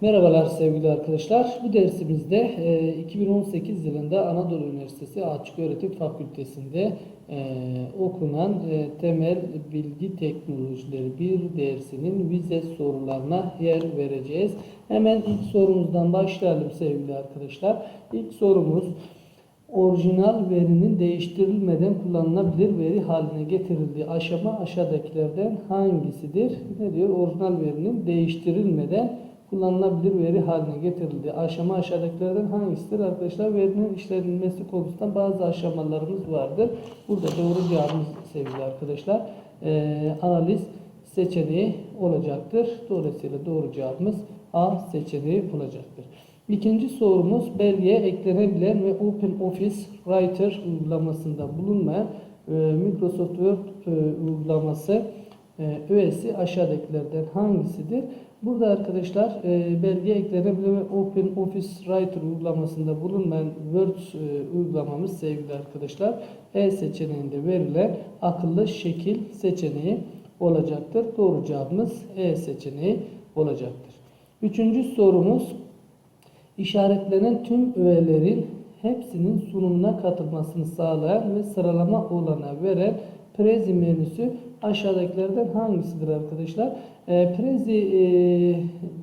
Merhabalar sevgili arkadaşlar. Bu dersimizde e, 2018 yılında Anadolu Üniversitesi Açık Öğretim Fakültesi'nde e, okunan e, temel bilgi teknolojileri bir dersinin vize sorularına yer vereceğiz. Hemen ilk sorumuzdan başlayalım sevgili arkadaşlar. İlk sorumuz orijinal verinin değiştirilmeden kullanılabilir veri haline getirildiği aşama aşağıdakilerden hangisidir? Ne diyor? Orijinal verinin değiştirilmeden kullanılabilir veri haline getirildiği aşama aşağıdakilerden hangisidir? Arkadaşlar verinin işlenilmesi konusunda bazı aşamalarımız vardır. Burada doğru cevabımız sevgili arkadaşlar eee, analiz seçeneği olacaktır. Dolayısıyla doğru cevabımız A seçeneği olacaktır. İkinci sorumuz belgeye eklenebilen ve OpenOffice Writer uygulamasında bulunmayan e, Microsoft Word e, uygulaması e, öğesi aşağıdakilerden hangisidir? Burada arkadaşlar e, belgeye eklenebilen ve OpenOffice Writer uygulamasında bulunmayan Word e, uygulamamız sevgili arkadaşlar E seçeneğinde verilen akıllı şekil seçeneği olacaktır. Doğru cevabımız E seçeneği olacaktır. Üçüncü sorumuz işaretlenen tüm öğelerin hepsinin sunumuna katılmasını sağlayan ve sıralama olana veren Prezi menüsü aşağıdakilerden hangisidir arkadaşlar? E, Prezi e,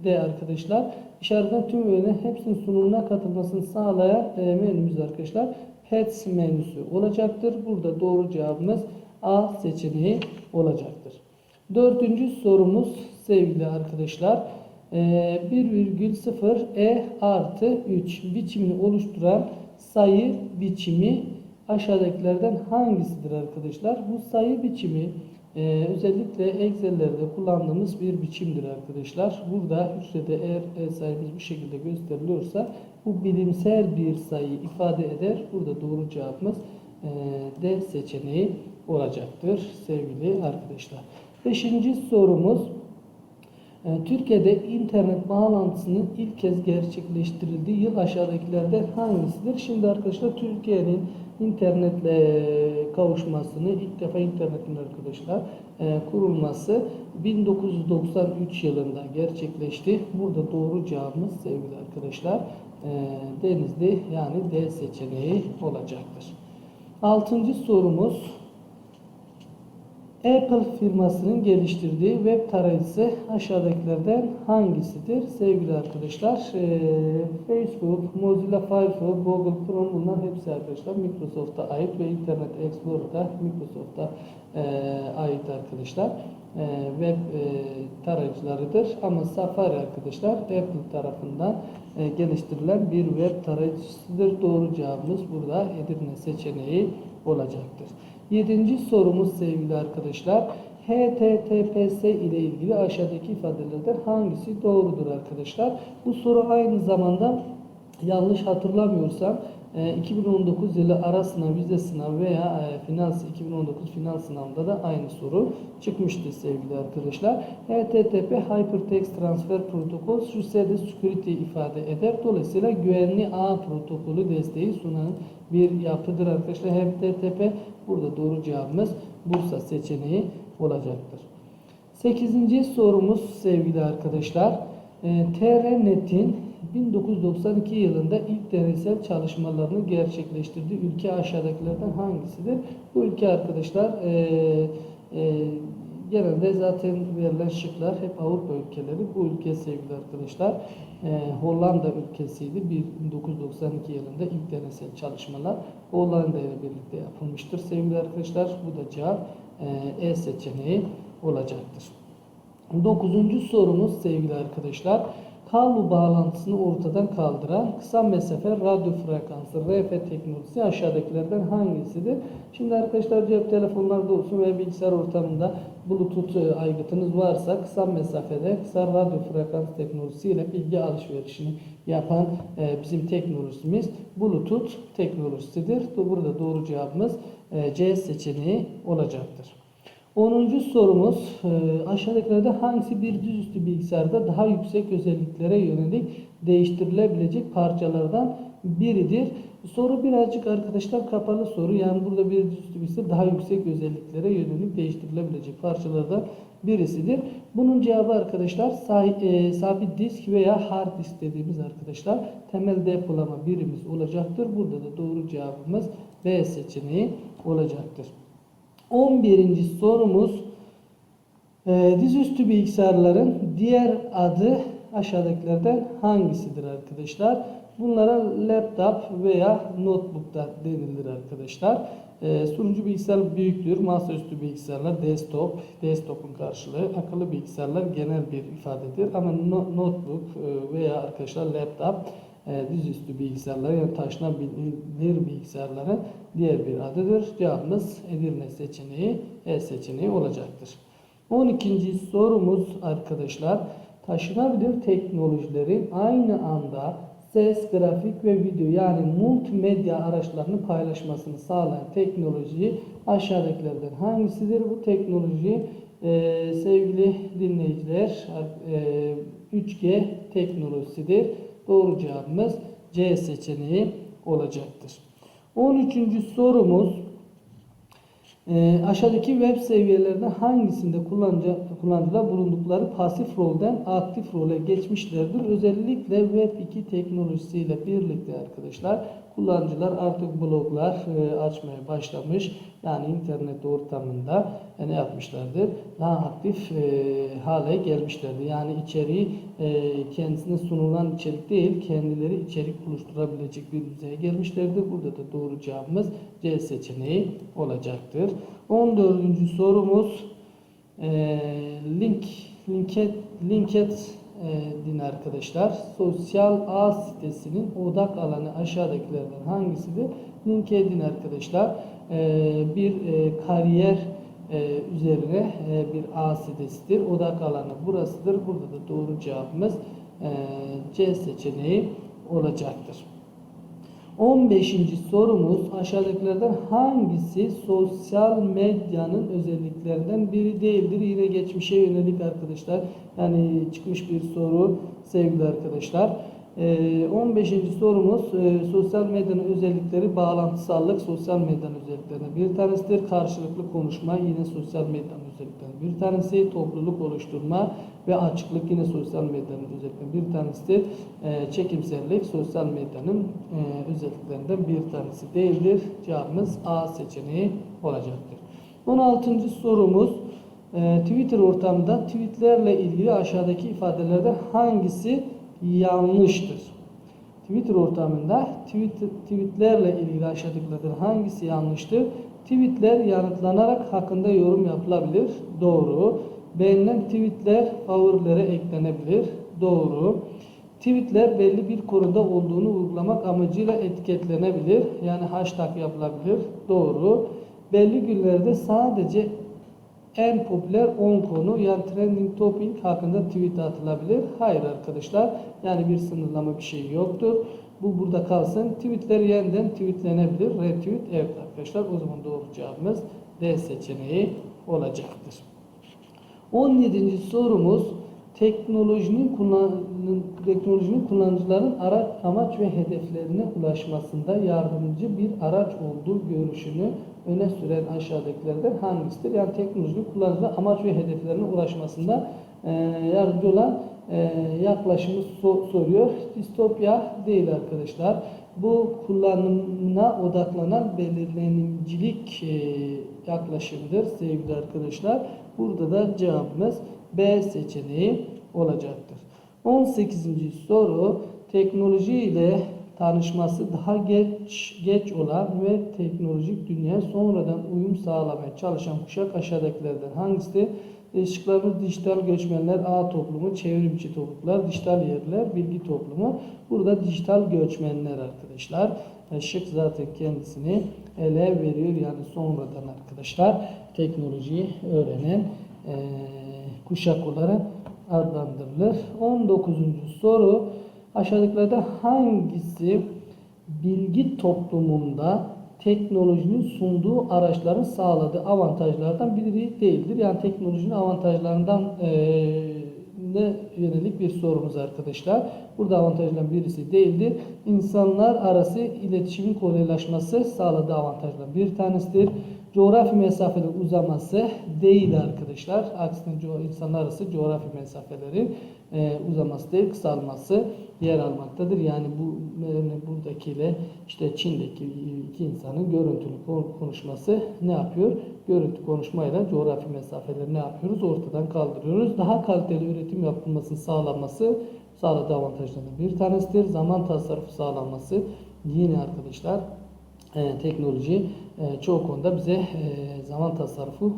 de arkadaşlar işaretlenen tüm öğelerin hepsinin sunumuna katılmasını sağlayan e, menümüz arkadaşlar Pets menüsü olacaktır. Burada doğru cevabımız A seçeneği olacaktır. Dördüncü sorumuz sevgili arkadaşlar. Ee, 1,0 e artı 3 biçimini oluşturan sayı biçimi aşağıdakilerden hangisidir arkadaşlar? Bu sayı biçimi e, özellikle Excel'lerde kullandığımız bir biçimdir arkadaşlar. Burada hücrede eğer e sayımız bu şekilde gösteriliyorsa bu bilimsel bir sayı ifade eder. Burada doğru cevabımız e, D seçeneği olacaktır sevgili arkadaşlar. Beşinci sorumuz e, Türkiye'de internet bağlantısının ilk kez gerçekleştirildiği yıl aşağıdakilerden hangisidir? Şimdi arkadaşlar Türkiye'nin internetle kavuşmasını ilk defa internetin arkadaşlar e, kurulması 1993 yılında gerçekleşti. Burada doğru cevabımız sevgili arkadaşlar e, Denizli yani D seçeneği olacaktır. Altıncı sorumuz Apple firmasının geliştirdiği web tarayıcısı aşağıdakilerden hangisidir? Sevgili arkadaşlar, Facebook, Mozilla Firefox, Google Chrome bunlar hepsi arkadaşlar Microsoft'a ait ve Internet Explorer'da Microsoft'a ait arkadaşlar. Web tarayıcılarıdır ama Safari arkadaşlar Apple tarafından geliştirilen bir web tarayıcısıdır. Doğru cevabımız burada Edirne seçeneği olacaktır. Yedinci sorumuz sevgili arkadaşlar. HTTPS ile ilgili aşağıdaki ifadelerden hangisi doğrudur arkadaşlar? Bu soru aynı zamanda yanlış hatırlamıyorsam e, 2019 yılı ara sınav, vize sınav veya e, finans 2019 finans sınavında da aynı soru çıkmıştı sevgili arkadaşlar. HTTP Hypertext Transfer Protocol Security Security ifade eder. Dolayısıyla güvenli ağ protokolü desteği sunan bir yapıdır arkadaşlar. HTTP burada doğru cevabımız Bursa seçeneği olacaktır. Sekizinci sorumuz sevgili arkadaşlar. E, TRNet'in 1992 yılında ilk deneysel çalışmalarını gerçekleştirdiği ülke aşağıdakilerden hangisidir? Bu ülke arkadaşlar e, e, genelde zaten verilen şıklar hep Avrupa ülkeleri. Bu ülke sevgili arkadaşlar e, Hollanda ülkesiydi. 1992 yılında ilk deneysel çalışmalar Hollanda ile birlikte yapılmıştır sevgili arkadaşlar. Bu da cevap e, E seçeneği olacaktır. Dokuzuncu sorumuz sevgili arkadaşlar. Kablo bağlantısını ortadan kaldıran kısa mesafe radyo frekansı RF teknolojisi aşağıdakilerden hangisidir? Şimdi arkadaşlar cep telefonlarda olsun ve bilgisayar ortamında Bluetooth e, aygıtınız varsa kısa mesafede kısa radyo frekans teknolojisiyle bilgi alışverişini yapan e, bizim teknolojimiz Bluetooth teknolojisidir. Burada doğru cevabımız e, C seçeneği olacaktır. 10. sorumuz e, aşağıdakilerden hangisi bir dizüstü bilgisayarda daha yüksek özelliklere yönelik değiştirilebilecek parçalardan biridir. Soru birazcık arkadaşlar kapalı soru. Yani burada bir dizüstü bilgisayar daha yüksek özelliklere yönelik değiştirilebilecek parçalardan birisidir. Bunun cevabı arkadaşlar e, sabit disk veya hard disk dediğimiz arkadaşlar temel depolama birimiz olacaktır. Burada da doğru cevabımız B seçeneği olacaktır. 11. sorumuz e, dizüstü bilgisayarların diğer adı aşağıdakilerden hangisidir arkadaşlar? Bunlara laptop veya notebook da denilir arkadaşlar. E, sunucu bilgisayar büyüktür. Masaüstü bilgisayarlar desktop, desktop'un karşılığı. Akıllı bilgisayarlar genel bir ifadedir. Ama no- notebook e, veya arkadaşlar laptop dizüstü bilgisayarlar yani taşınabilir bilgisayarların diğer bir adıdır. Cevabımız Edirne seçeneği E seçeneği olacaktır. 12. sorumuz arkadaşlar taşınabilir teknolojilerin aynı anda ses, grafik ve video yani multimedya araçlarını paylaşmasını sağlayan teknoloji aşağıdakilerden hangisidir? Bu teknoloji e, sevgili dinleyiciler e, 3G teknolojisidir. Doğru cevabımız C seçeneği olacaktır. 13. sorumuz e, aşağıdaki web seviyelerinde hangisinde kullanıcı, kullanıcılar bulundukları pasif rolden aktif role geçmişlerdir. Özellikle Web 2 teknolojisiyle birlikte arkadaşlar kullanıcılar artık bloglar e, açmaya başlamış. Yani internet ortamında e, ne yapmışlardır? Daha aktif e, hale gelmişlerdir. Yani içeriği kendisine sunulan içerik değil, kendileri içerik oluşturabilecek bir düzeye gelmişlerdir. Burada da doğru cevabımız C seçeneği olacaktır. 14. sorumuz e, link linket linket e, din arkadaşlar. Sosyal ağ sitesinin odak alanı aşağıdakilerden hangisidir? LinkedIn arkadaşlar e, bir e, kariyer e, üzerine e, bir ağ sitesidir. Odak alanı burasıdır. Burada da doğru cevabımız C seçeneği olacaktır. 15. sorumuz aşağıdakilerden hangisi sosyal medyanın özelliklerinden biri değildir? Yine geçmişe yönelik arkadaşlar. Yani çıkmış bir soru sevgili arkadaşlar. Ee, 15. sorumuz e, sosyal medyanın özellikleri bağlantısallık sosyal medyanın özelliklerinden bir tanesidir. Karşılıklı konuşma yine sosyal medyanın özelliklerinden bir tanesi. Topluluk oluşturma ve açıklık yine sosyal medyanın özelliklerinden bir tanesidir. Ee, çekimsellik sosyal medyanın e, özelliklerinden bir tanesi değildir. Cevabımız A seçeneği olacaktır. 16. sorumuz e, Twitter ortamında tweetlerle ilgili aşağıdaki ifadelerden hangisi yanlıştır? Twitter ortamında tweet, tweetlerle ilgili aşağıdakilerden hangisi yanlıştır? Tweetler yanıtlanarak hakkında yorum yapılabilir. Doğru. Beğenilen tweetler favorilere eklenebilir. Doğru. Tweetler belli bir konuda olduğunu vurgulamak amacıyla etiketlenebilir. Yani hashtag yapılabilir. Doğru. Belli günlerde sadece en popüler 10 konu yani trending topic hakkında tweet atılabilir. Hayır arkadaşlar. Yani bir sınırlama bir şey yoktur. Bu burada kalsın. Tweetler yeniden tweetlenebilir. Retweet evet arkadaşlar. O zaman doğru cevabımız D seçeneği olacaktır. 17. sorumuz teknolojinin kullan teknolojinin kullanıcıların araç amaç ve hedeflerine ulaşmasında yardımcı bir araç olduğu görüşünü öne süren aşağıdakilerden hangisidir? Yani teknolojinin kullanıcılar amaç ve hedeflerine ulaşmasında e, yardımcı olan e, yaklaşımı so- soruyor. Distopya değil arkadaşlar. Bu kullanımına odaklanan belirlenimcilik e, sevgili arkadaşlar. Burada da cevabımız B seçeneği olacaktır. 18. soru teknoloji ile tanışması daha geç geç olan ve teknolojik dünyaya sonradan uyum sağlamaya çalışan kuşak aşağıdakilerden hangisidir? E, Şıklarımız dijital göçmenler, ağ toplumu, çevrimçi topluluklar, dijital yerler, bilgi toplumu. Burada dijital göçmenler arkadaşlar. E, Şık zaten kendisini ele veriyor. Yani sonradan arkadaşlar teknolojiyi öğrenen e, kuşak olarak adlandırılır. 19. soru aşağıdakilerden hangisi bilgi toplumunda teknolojinin sunduğu araçların sağladığı avantajlardan biri değildir. Yani teknolojinin avantajlarından eee, yönelik bir sorumuz arkadaşlar. Burada avantajlardan birisi değildir. İnsanlar arası iletişimin kolaylaşması sağladığı avantajlardan bir tanesidir. Coğrafi mesafelerin uzaması değil arkadaşlar. Aksine insanlar arası coğrafi mesafelerin e, uzaması değil kısalması yer almaktadır. Yani bu örneğin buradakiyle işte Çin'deki iki insanın görüntülü kon- konuşması ne yapıyor? Görüntü konuşmayla coğrafi mesafeleri ne yapıyoruz? Ortadan kaldırıyoruz. Daha kaliteli üretim yapılması sağlanması sağladığı avantajlarından bir tanesidir. Zaman tasarrufu sağlanması yine arkadaşlar e, teknoloji çoğu konuda bize e, zaman tasarrufu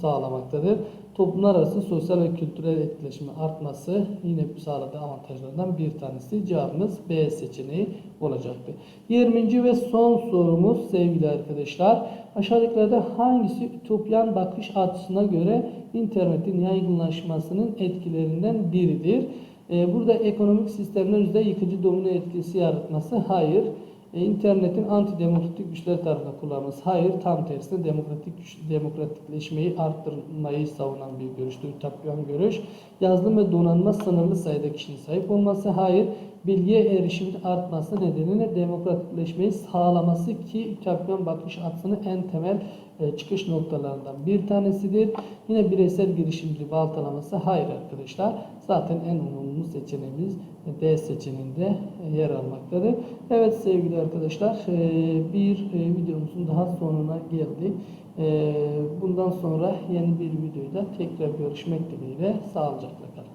sağlamaktadır. Toplumlar arası sosyal ve kültürel etkileşimi artması yine bu sağladığı avantajlardan bir tanesi. Cevabımız B seçeneği olacaktı. 20. ve son sorumuz sevgili arkadaşlar. Aşağıdakilerden hangisi ütopyan bakış açısına göre internetin yaygınlaşmasının etkilerinden biridir? E, burada ekonomik sistemler üzerinde yıkıcı domino etkisi yaratması hayır. E, internetin antidemokratik güçler tarafından kullanılması hayır. Tam tersine demokratik güç, demokratikleşmeyi arttırmayı savunan bir görüştür. Ütopyan görüş. Yazılım ve donanma sınırlı sayıda kişinin sahip olması hayır. Bilgiye erişimin artması nedeniyle demokratikleşmeyi sağlaması ki ütopyan bakış açısının en temel çıkış noktalarından bir tanesidir. Yine bireysel girişimciliği baltalaması hayır arkadaşlar. Zaten en umumlu seçeneğimiz D seçeneğinde yer almaktadır. Evet sevgili arkadaşlar e, bir e, videomuzun daha sonuna geldik. E, Bundan sonra yeni bir videoda tekrar görüşmek dileğiyle sağlıcakla kalın.